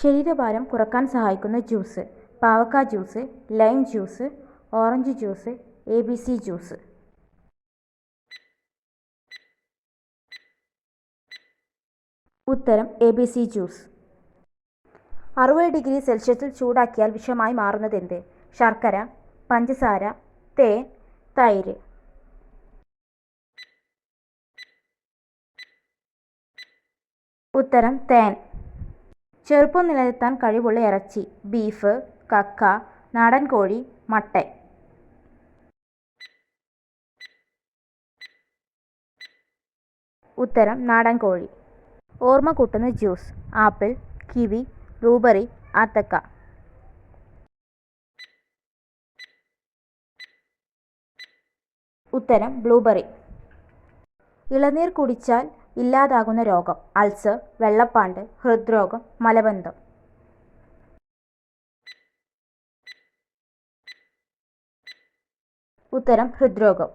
ശരീരഭാരം കുറയ്ക്കാൻ സഹായിക്കുന്ന ജ്യൂസ്. പാവക്ക juice lime juice orange juice A B C juice. ഉത്തരം എ ബി സി ജ്യൂസ്. അറുപത് ഡിഗ്രി സെൽഷ്യസിൽ ചൂടാക്കിയാൽ വിഷമായി മാറുന്നത് മാറുന്നതെന്ത് ശർക്കര പഞ്ചസാര തേൻ തൈര്. ഉത്തരം തേൻ. ചെറുപ്പം നിലനിർത്താൻ കഴിവുള്ള ഇറച്ചി ബീഫ് കക്ക നാടൻ കോഴി മട്ടൻ. ഉത്തരം നാടൻ കോഴി. ഓർമ്മ കൂട്ടുന്ന ജ്യൂസ് ആപ്പിൾ കിവി ബ്ലൂബെറി ആത്തക്ക. ഉത്തരം ബ്ലൂബെറി. ഇളനീർ കുടിച്ചാൽ ഇല്ലാതാകുന്ന രോഗം അൾസർ വെള്ളപ്പാണ്ട് ഹൃദ്രോഗം മലബന്ധം. ഉത്തരം ഹൃദ്രോഗം.